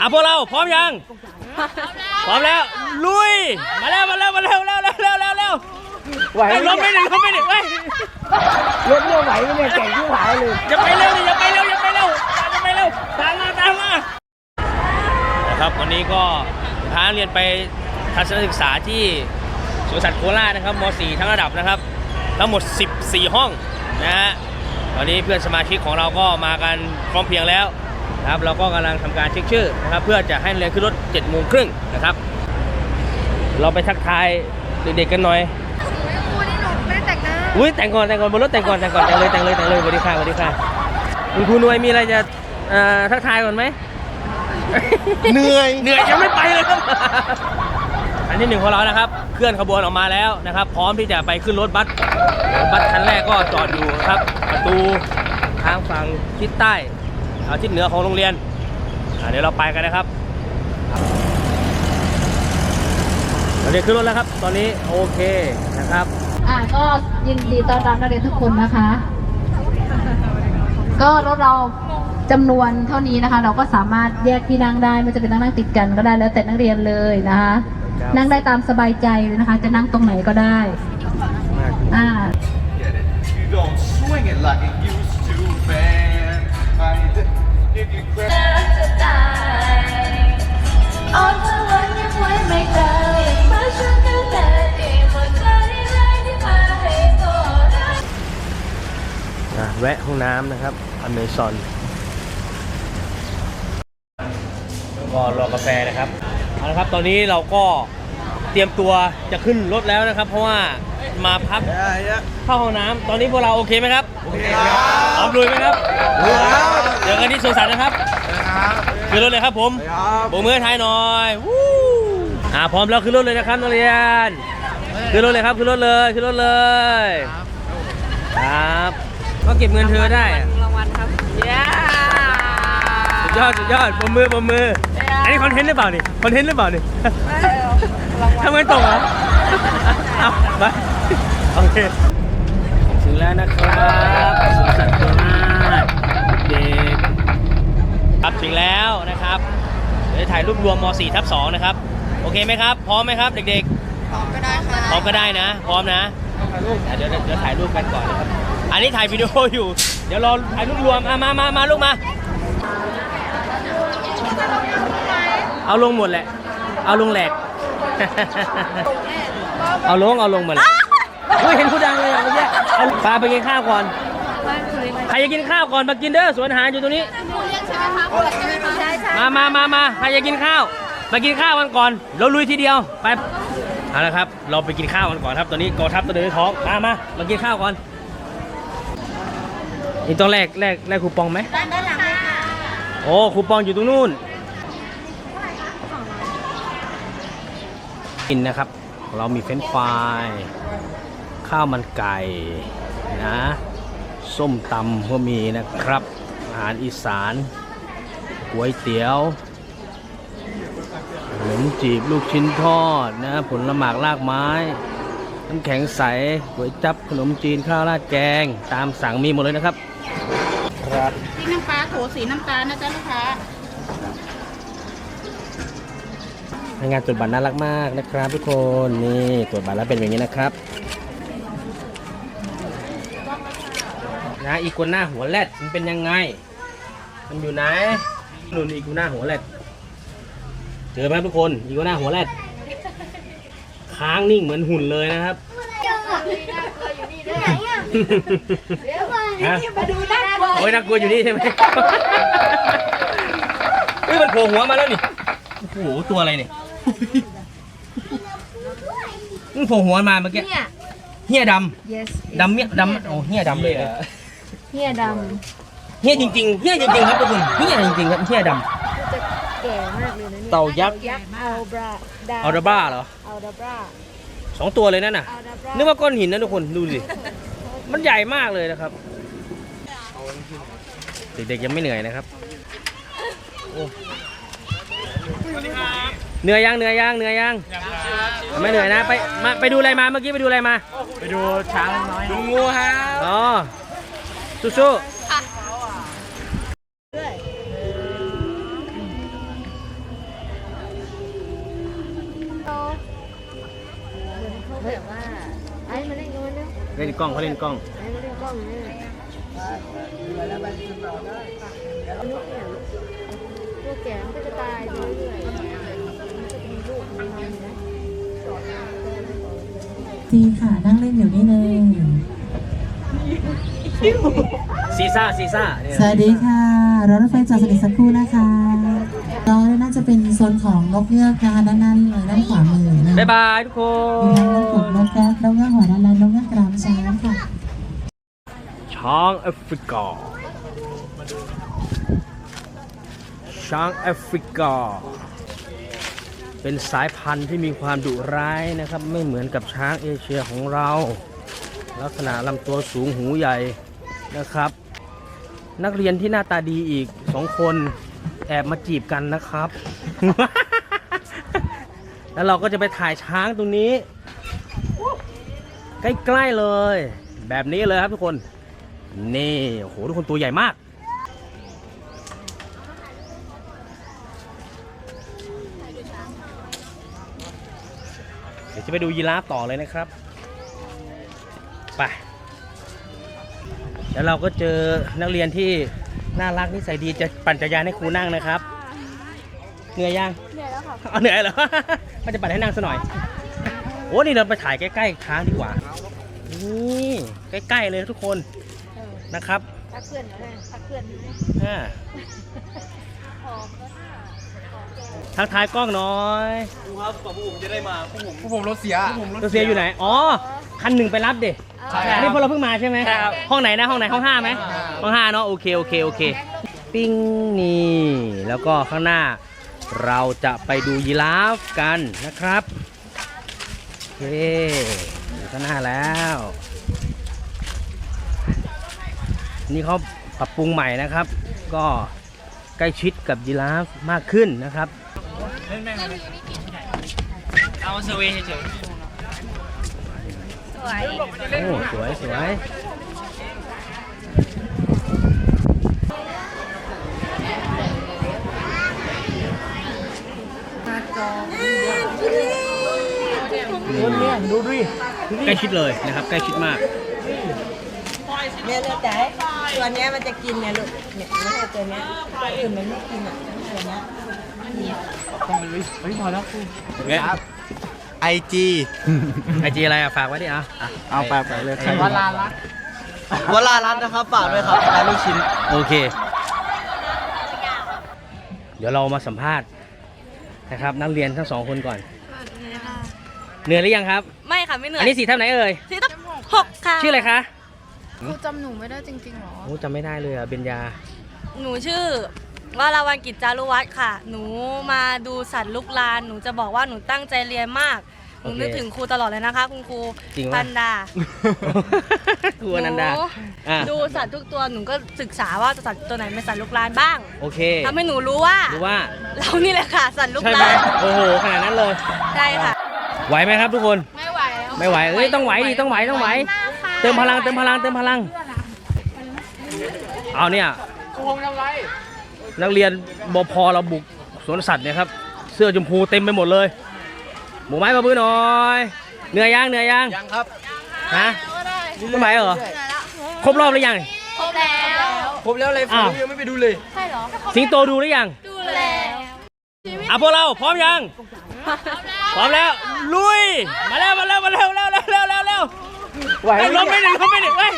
อะพวกเราพร้อมยัง พร้อมแล้ว ลุย มาแล้วมาแล้วมาแล้วเร็วเร็วเร็วเร็วเร็วไหวเอ้ยลงไม่หนึ่งลงไม่หนึ่งเว้ยรถเนี่ยไหวไหมเนี่ยเก่งที่หายเลยอย่าไปเร็วดิอย่าไปเร็วอย่าไปเร็วอย่าไปเร็วตามมาตามมานะครับวันนี้ก็พานักเรียนไปทัศนศึกษาที่สวนสัตว์โคราชนะครับม .4 ทั้งระดับนะครับ ทั้งหมด 14 ห้องนะฮะตอนนี้เพื่อนสมาชิกของเราก็มากันพร้อมเพรียงแล้ว นะครับเราก็กำลังทำการเช็คชื่อนะครับเพื่อจะให้นักเรียนขึ้นรถ7โมงครึ่งนะครับ เราไปทักทายเด็กๆกันหน่อยวันนี้หนูไม่ได้แต่งหน้าอุ้ยแต่งก่อนแต่งก่อนบนรถแต่งก่อนแต่งก่อนแต่งเลยแต่งเลยแต่งเลยสวัสดีค่ะสวัสดีค่ะคุณครูหนวยมีอะไรจะเอ่อทักทายก่อนไหมเหนื่อยเหนื่อยยังไม่ไปเลยครับอันที่หนึ่งของเรานะครับ เคลื่อนขบวนออกมาแล้วนะครับ พร้อมที่จะไปขึ้นรถบัสบัสคันแรกก็จอดอยู่นะครับ ประตูทางฝั่งทิศใต้เอา ทิศเหนือของโรงเรียนอ่าเดี๋ยวเราไปกันนะครับเราเรียนขึ้นรถแล้วครับ ตอนนี้โอเคนะครับ อ่าก็ยินดีต้อนรับนักเรียนทุกคนนะคะ ก็รถเราจำนวนเท่านี้นะคะ เราก็สามารถแยกที่นั่งได้ไม่จะเป็นนั่งนั่งติดกันก็ได้แล้วแต่นักเรียนเลยนะคะครับนั่งได้ตามสบายใจเลยนะคะ จะนั่งตรงไหนก็ได้อ่า แวะห้องน้ำนะครับ อเมซอนก็รอกาแฟนะครับ เอาละครับ ตอนนี้เราก็ เตรียมตัวจะขึ้นรถแล้วนะครับ เพราะว่ามาพักเข้าห้องน้ำตอนนี้พวกเราโอเคไหมครับโอเคครับพร้อมลุยไหมครับเจอกันที่สวนสัตว์นะครับขึ้นรถเลยครับผมโบกมือให้ทายหน่อยวู้อ่าพร้อมแล้วขึ้นรถเลยนะครับนักเรียนขึ้นรถเลยครับขึ้นรถเลยขึ้นรถเลยครับก็เก็บเงินเธอได้อะรางวัลครับย้าสุดยอดสุดยอดปมมือปมมืออันนี้คอนเทนต์หรือเปล่านี่คอนเทนต์หรือเปล่านี่ ทำไมตกเหรอเอาไปโอเคถึงแล้วนะครับสวนสัตว์โคราชเด็กครับถึงแล้วนะครับเดี๋ยวถ่ายรูปรวมม .4 ทับ2นะครับ โอเคไหมครับ พร้อมไหมครับเด็กๆ พร้อมก็ได้ค่ะพร้อมก็ได้นะ พร้อมนะเดี๋ยวเดี๋ยวเดี๋ยวถ่ายรูปกันก่อนนะครับ อันนี้ถ่ายวิดีโออยู่ เดี๋ยวรอถ่ายรูปรวมอะมามามาลูกมา เอาลงหมดแหละ เอาลงแหลก เอาลงเอาลงหมดเลยเฮ้ยเห็นผู้ดังเลยอะเมื่อกี้เอาปลาไปกินข้าวก่อน ใครจะกินข้าวก่อนมากินเด้อสวนอาหารอยู่ตรงนี้ มามามามาใครจะกินข้าว มากินข้าวกันก่อนเราลุยทีเดียวไปเอาละครับ เราไปกินข้าวกันก่อนครับ ตอนนี้กองทัพตัวเดินในท้องมามามากินข้าวก่อนนี่ต้องแลกแลกแลกคูปองไหมด้านหลังเลยค่ะโอ้คูปองอยู่ตรงนู้น กินนะครับ เรามีเฟรนช์ฟรายข้าวมันไก่นะส้มตำก็มีนะครับ อาหารอีสานก๋วยเตี๋ยวขนมจีบลูกชิ้นทอดนะผลหมากลากไม้น้ำแข็งใสก๋วยจับขนมจีนข้าวราดแกง ตามสั่งมีหมดเลยนะครับ ครับพริกน้ำปลาโถสีน้ำตาลนะจ๊ะลูกค้า งานตรวจบัตรน่ารักมากนะครับ ทุกคนนี่ตรวจบัตรแล้วเป็นอย่างนี้นะครับนะอีกัวหน้าหัวแรดมันเป็นยังไง มันอยู่ไหนนุ่นอีกัวหน้าหัวแรดเจอไหมครับทุกคนอีกัวหน้าหัวแรดค้างนิ่งเหมือนหุ่นเลยนะครับฮะมาดูน่ากลัวโอ้ยน่ากลัวอยู่นี่ใช่ไหมเฮ้ยมันโผล่หัวมาแล้วนี่โอ้โหตัวอะไรเนี่ย มันโผล่หัวมาเมื่อกี้เนี่ย เฮียด yes ำดำเมียดำโอ้เฮียดำเลยเหรอเฮียดเฮียจริงๆเฮียจริงๆครับทุกคนเฮียจริงๆครับเฮียดำแก่มากเลยนะำเต่ายักษ์ ยักษ์อัลบราดาอัลดาบ้าเหรออัลดาบราสองตัวเลยนั่นน่ะ อัลดาบรานึกว่าก้อนหินนะทุกคนดูสิ มันใหญ่มากเลยนะครับ เด็กๆยังไม่เหนื่อยนะครับโอ้ เหนื่อยยังเหนื่อยยังเหนื่อยยังไม่เหนื่อยนะไปมาไปดูอะไรมาเมื่อกี้ไปดูอะไรมา ไปดูช้างน้อยดูงูฮะอ๋อสู้ๆแบบว่าไอ้เล่นกันนะเล่นกล้องเขาเล่นกล้องเล่นกล้องเนี่ยลูกแก่ลูกแก่มันก็จะตายเรื่อย มีลูกมันมาอยู่นะดีค่ะ นั่งเล่นอยู่นี่เลยซีซ่าซีซ่าเนี่ยสวัสดีค่ะรถไฟจอดสนิทสักครู่นะคะก็น่าจะเป็นโซนของนกเงือกนะคะด้านหนั้นเลยด้านขวามือนะบ๊ายบายทุกคมีทั้งนกกบนนกแก้วนกเงือกหัวด้านล่างนกเงือกกรามช้างค่ะ ช้างแอฟริกา ช้างแอฟริกา เป็นสายพันธุ์ที่มีความดุร้ายนะครับ ไม่เหมือนกับช้างเอเชียของเรา ลักษณะลำตัวสูงหูใหญ่นะครับ นักเรียนที่หน้าตาดีอีกสองคนแอบมาจีบกันนะครับ แล้วเราก็จะไปถ่ายช้างตรงนี้ ใกล้ๆเลย แบบนี้เลยครับทุกคน นี่โอ้โหทุกคนตัวใหญ่มาก จะไปดูยีราฟต่อเลยนะครับ ไป แล้วเราก็เจอนักเรียนที่น่ารักนิสัยดีจะปั่นจักรยานให้ครูนั่งนะครับ เหนื่อยยัง เหนื่อยแล้วค่ะเหนื่อยเหรอ มันจะปั่นให้นั่งซะหน่อย โอ้ นี่เราไปถ่ายใกล้ๆช้างดีกว่า นี่ใกล้ๆเลยทุกคนนะครับถ้าเพื่อนนะถ้าเพื่อนนะอ่า ทักทายกล้องหน้อยพวกผมรถเสียพวกผมรถตัวเสียอยู่ไหน อ๋อ คันหนึ่งไปรับเด็กใช่ครับ นี่พวกเราเพิ่งมาใช่ไหมใช่ครับห้องไหนนะห้องไหนห้องห้าไหมห้องห้าเนาะโอเคโอเคโอเค ปิ้งนี่แล้วก็ข้างหน้า เราจะไปดูยีราฟกันนะครับโอเคอยู่ข้างหน้าแล้ว นี่เขาปรับปรุงใหม่นะครับ ก็ใกล้ชิดกับยีราฟมากขึ้นนะครับ เอาเซเวเฉยโอ้สวยสวยดูดิใกล้ชิดเลยนะครับ ใกล้ชิดมากเนี่ยเลือกใจตัวเนี้ยมันจะกินเนี่ยลูกเนี่ยตัวเนี้ยตัวอื่นมันไม่กินอะตัวเนี้ย ไอจีไอจีอะไรอะฝากไว้ดิอะเอาไปไปเลยใครวลาลัดวลารัตนะครับฝากด้วยครับร้านลูกชิ้นโอเค เดี๋ยวเรามาสัมภาษณ์นะครับนักเรียนทั้งสองคนก่อนเหนื่อยหรือยังครับไม่ค่ะไม่เหนื่ออัยนนี้สีเท่าไหนเอ่ยสีต้องหกค่ะชื่ออะไรคะครูจำหนูไม่ได้จริงๆหรอโอ้จำไม่ได้เลยอะเบญญาหนูชื่อ วราวันกิจจารุวัฒน์ค่ะ หนูมาดูสัตว์ลุกลาน หนูจะบอกว่าหนูตั้งใจเรียนมาก หนูโอเคนึกถึงครูตลอดเลยนะคะ คุณครูจริงวะพันดา ครูอนันดาหอะดูสัตว์ทุกตัวหนูก็ศึกษาว่าสัตว์ตัวไหนเป็นสัตว์ลุกลานบ้างโอเคทำให้หนูรู้ว่า รู้ว่าเรานี่แหละค่ะ สัตว์ลุกใช่ไหมลานโอ้โหขนาดนั้นเลย ใช่ค่ะ ไหวไหมครับทุกคน ไม่ไหวแล้วไม่ไหวเอ้ยต้องไหวดิต้องไหวต้องไหว เติมพลังเติมพลังเติมพลัง เอาเนี่ย นักเรียนบพเราบุกสวนสัตว์เนี่ยครับ เสื้อชมพูเต็มไปหมดเลย หมูไม้มาบื้อหน่อยเหนื่อยยังเหนื่อยยังยังครับฮะไม่ไหวเหรอครบรอบหรือยังครบแล้วครบแล้วอะไรผอ้าวมยังไม่ไปดูเลยใช่เหรอสิงโตดูหรือยังดูแล้วอะพวกเราพร้อมยังพร้อมแล้วลุยมาแล้วมาแล้วมาแล้ว ไหวไอ้ลมไม่หนึ่งลมไม่หนึ่งเว้ย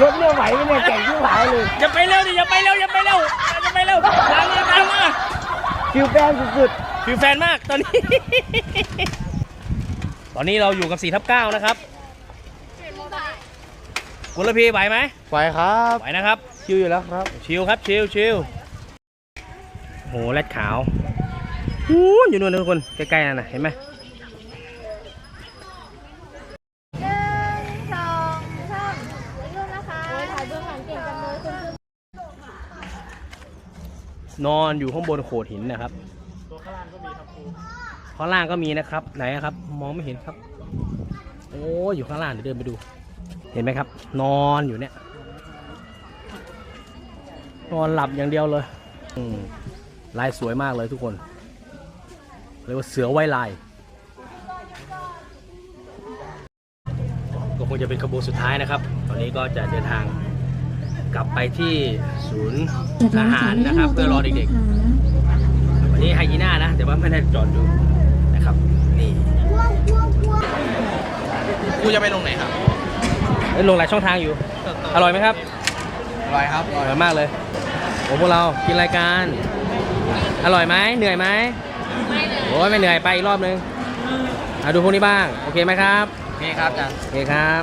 รถเนี่ยไหวไหมเนี่ยแก่งที่หายเลยอย่าไปเร็วดิอย่าไปเร็วอย่าไปเร็วอย่าไปเร็วตามมาตามมาคิวแป้งสุดคือแฟนมากตอนนี้ ตอนนี้เราอยู่กับ4ทับ9นะครับกุลพีไหวไหมๆไหวครับไหวนะครับคิวอยู่แล้วครับชิลครับชิลชิลโหแรดขาวอู้อยู่นู่นนะทุกคนใกล้ๆนั่นนะเห็นไหม นอนอยู่ข้างบนโขดหินนะครับข้างล่างก็มีนะครับ ไหนครับ มองไม่เห็นครับ โอ้อยู่ข้างล่างเดี๋ยวเดินไปดู เห็นไหมครับ นอนอยู่เนี่ย นอนหลับอย่างเดียวเลยอืลายสวยมากเลยทุกคนเรียกว่าเสือไว้ลายโอ้โหงจะเป็นขบวนสุดท้ายนะครับ ตอนนี้ก็จะเดินทาง กลับไปที่ศูนย์อาหารนะครับ เพื่อรอเด็กๆวันนี้ไฮยีน่านะ แต่ว่าไม่ได้จอดอยู่นะครับนี่กูจะไปลงไหนครับเอ้ยลงหลายช่องทางอยู่ อร่อยไหมครับ อร่อยครับ อร่อยมากเลยโอ้พวกเรากินรายการ อร่อยไหมเหนื่อยไหมไม่เหนื่อยโอ้ยไม่เหนื่อยไปอีกรอบนึงอะดูพวกนี้บ้าง โอเคไหมครับ โอเคครับอาจารย์โอเคครับ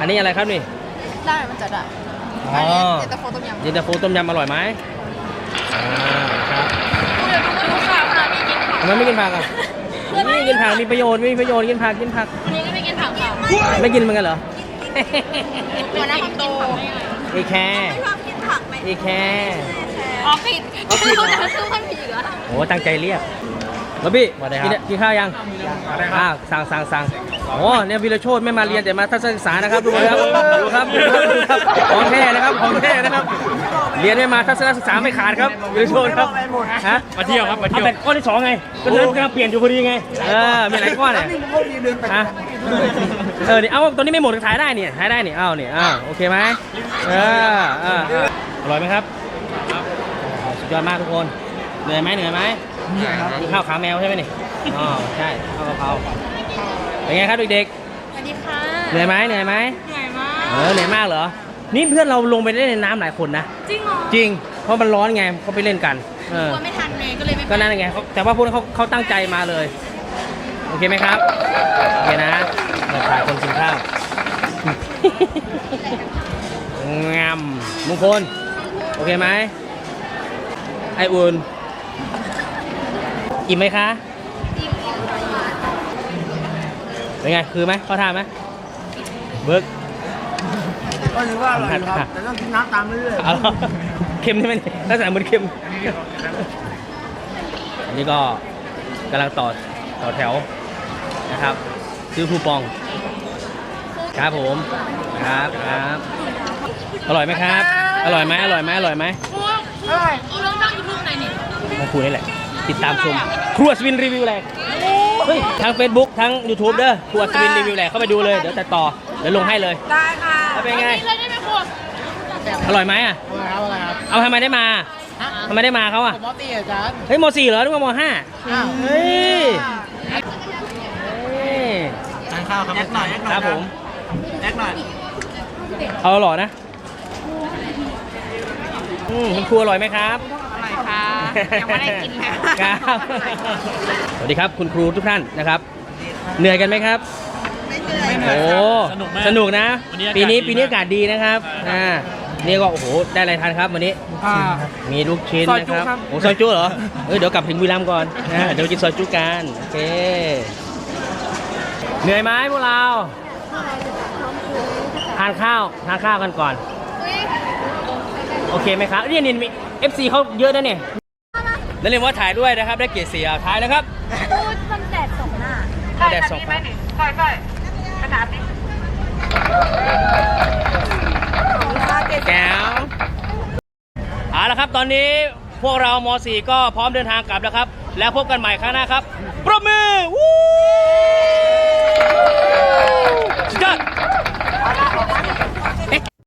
อันนี้อะไรครับนี่ ได้มันจะได้ อ๋อ เย็นตาโฟต้มยำเย็นตาโฟต้มยำอร่อยไหมอ่าครับทำไมไม่กินผักอะนี่กินผักมีประโยชน์มีประโยชน์กินผักกินผัก วันนี้ก็ไม่กินผักค่ะไม่กินเหมือนกันเหรอหัวหน้าคำโตอีแคร์อีแคร์อ๋อผิดอ๋อผิดเหรอเราสู้คนผิดเหรอโอ้ตั้งใจเรียกแล้วพี่สวัสดีครับกินกินข้าวยังอ่าสั่งสั่งสั่ง โอ้เนี่ยวีรโชตไม่มาเรียนแต่มาทัศนศึกษานะครับทุกคนครับดูครับดูครับดูครับของแท้นะครับของแท้นะครับ เรียนไม่มาทัศนศึกษาไม่ขาดครับวีรโชตครับฮะมาเที่ยวครับมาเที่ยวแต่ก้อนที่สองไงก็เดินกำลังเปลี่ยนอยู่พอดีไงเออมีหลายก้อนเนี่ยฮะเออนี่เอาตัวนี้ไม่หมดก็ถ่ายได้เนี่ยถ่ายได้เนี่ยเอาเนี่ยอ้าวโอเคไหมเออเออเอออร่อยไหมครับสุดยอดมากทุกคนเหนื่อยไหมเหนื่อยไหมนี่ข้าวขาแมวใช่ไหมนี่ อ๋อ ใช่ข้าวกะเพรา เป็นไงครับเด็กสวัสดีค่ะๆเหนื่อยไหมเหนื่อยไหมเหนื่อยมากเออเหนื่อยมากเหรอ นี่เพื่อนเราลงไปเล่นในน้ำหลายคนนะ จริงเหรอจริง เพราะมันร้อนไงเขาไปเล่นกัน เออ กลัวไม่ทันไงก็เลยไม่ไปก็นั่นไงเขาแต่ว่าพวกนั้นเขาเขาตั้งใจมาเลย โอเคไหมครับ โอเคนะเราถ่ายคนกินข้าว งามมงคล โอเคไหมไออุ่นอิ่มไหมคะ เป็นไง คือไหมเข้าท่าไหมเบิร์กก็ถือว่าอร่อยครับ แต่ต้องกินน้ำตามเรื่อยเอาเหรอเค็มใช่ไหมเนี่ยลักษณะเหมือนเค็ม อันนี้ก็กำลังต่อต่อแถวนะครับ ซื้อคูปอง ครับผมครับครับ อร่อยไหมครับ อร่อยไหมอร่อยไหมอร่อยไหมเอาเรื่องนั่งยูทูบไหนนี่ของครูนี่แหละ ติดตามชม ครัวสวินรีวิวแหลกเฮ้ย ทั้ง Facebook ทั้ง YouTube เด้อครัวสวินรีวิวแหลกเข้าไปดูเลย เดี๋ยวแต่ต่อ เดี๋ยวลงให้เลยได้ค่ะแล้วเป็นไง นี่เลยได้ไหมครูอร่อยไหมอะๆอะไรครับอะไรครับเอาทำไมได้มาทำไมได้มาเขาอะ ผมมอตีอาจารย์เฮ้ยมสี่เหรอนึกว่ามห้าอ้าวเฮ้ยเฮ้ยทานข้าวครับแยกหน่อยแยกหน่อยครับผมแยกหน่อยเอาหล่อนะ อืมคุณครูอร่อยไหมครับอร่อยค่ะ ยังไม่ได้กินเลยครับ สวัสดีครับคุณครูทุกท่านนะครับ เหนื่อยกันไหมครับโอ้สนุกสนุกนะปีนี้ปีนี้อากาศดีนะครับ อ่า นี่ก็โอ้โห ได้อะไรทานครับวันนี้มีลูกชิ้นซอยนะจุ๊ครับครับ โอ้ซอยจุ๊เหรอ เออเดี๋ยวกลับถึงบุรีรัมย์ก่อนนะเดี๋ยวกินซอยจุ๊กันโอเค เหนื่อยไหมพวกเรา ทานข้าวทานข้าวกันก่อน โอเคไหมครับนี่นี่มี FC เขาเยอะนะเนี่ย แล้วเรียนว่าถ่ายด้วยนะครับ ได้เกียรติเสียถ่ายนะครับ พูดมันแดดสองหน้าแดดสองฟ้าค่อยค่อยขนาดนี้แก้วเอาละครับตอนนี้พวกเราม .4 ก็พร้อมเดินทางกลับแล้วครับ แล้วพบกันใหม่ครั้งหน้าครับ ปรบมือวู้